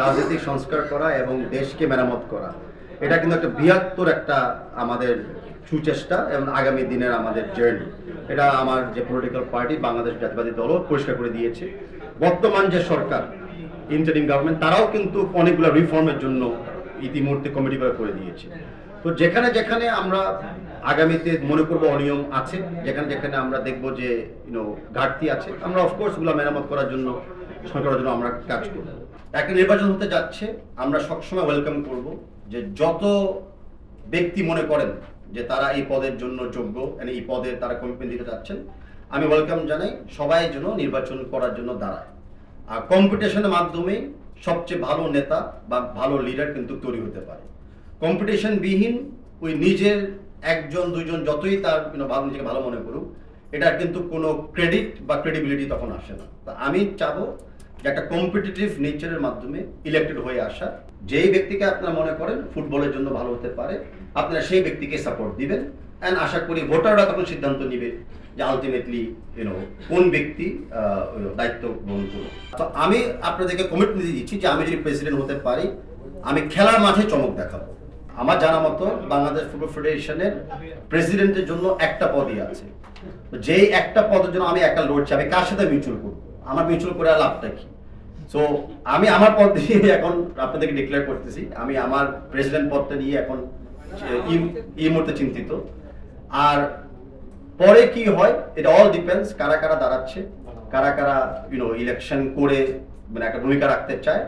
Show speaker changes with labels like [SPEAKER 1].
[SPEAKER 1] রাজনৈতিক সংস্কার করা এবং দেশকে মেরামত করা। এটা কিন্তু একটা বৃহত্তর একটা আমাদের সুচেষ্টা এবং আগামী দিনের আমাদের জার্নি এটা আমার যে পলিটিক্যাল পার্টি বাংলাদেশ জাতীয়বাদী দলও পরিষ্কার করে দিয়েছে। বর্তমান যে সরকার ইন্টারিম গভর্নমেন্ট তারাও কিন্তু অনেকগুলো রিফর্মের জন্য ইতিমধ্যে কমিটি করে করে দিয়েছে। তো যেখানে যেখানে আমরা আগামীতে মনে করব অনিয়ম আছে, যেখানে যেখানে আমরা দেখব যে ইউনো ঘাটতি আছে, আমরা অফকোর্সগুলো মেরামত করার জন্য সরকারের জন্য আমরা কাজ করব। একটা নির্বাচন হতে যাচ্ছে, আমরা সবসময় ওয়েলকাম করব যে যত ব্যক্তি মনে করেন যে তারা এই পদের জন্য যোগ্য মানে এই পদে তারা কমিটমেন্ট দিতে যাচ্ছেন, আমি ওয়েলকাম জানাই সবাই যেন নির্বাচন করার জন্য দাঁড়ায়। আর কম্পিটিশনের মাধ্যমে সবচেয়ে ভালো নেতা বা ভালো লিডার কিন্তু তৈরি হতে পারে। কম্পিটিশন বিহীন, ওই নিজের একজন, দুইজন যতই তার ভালো, নিজেকে ভালো মনে করুক এটা কিন্তু কোনো ক্রেডিট বা ক্রেডিবিলিটি তখন আসে না। তা আমি চাবো যে একটা কম্পিটিটিভ নেচারের মাধ্যমে ইলেক্টেড হয়ে আসা, যেই ব্যক্তিকে আপনারা মনে করেন ফুটবলের জন্য ভালো হতে পারে, আপনারা সেই ব্যক্তিকে সাপোর্ট দিবেন অ্যান্ড আশা করি ভোটাররা তখন সিদ্ধান্ত নিবে যে আলটিমেটলি ইউনো কোন ব্যক্তি দায়িত্ব গ্রহণ করবে তো আমি আপনাদেরকে কমিটমেন্ট দিচ্ছি যে আমি যদি প্রেসিডেন্ট হতে পারি, আমি খেলার মাঠে চমক দেখাবো। আমার জানা মতো বাংলাদেশ ফুটবল ফেডারেশনের প্রেসিডেন্টের জন্য একটা পদই আছে। যেই একটা পদের জন্য আমি একা লড়ছি, আমি কার সাথে মিউচুয়াল করব? আমার মিউচুয়াল করে লাভটা কি? সো আমি আমার পদ দিয়ে এখন আপনাদেরকে ডিক্লেয়ার করতেছি। আমি আমার প্রেসিডেন্ট পদটা নিয়ে এখন এই মুহূর্তে চিন্তিত। আর পরে কি হয় এটা অল ডিপেন্ডস কারা কারা দাঁড়াচ্ছে, কারা কারা ইউনো ইলেকশন করে মানে একটা ভূমিকা রাখতে চায়।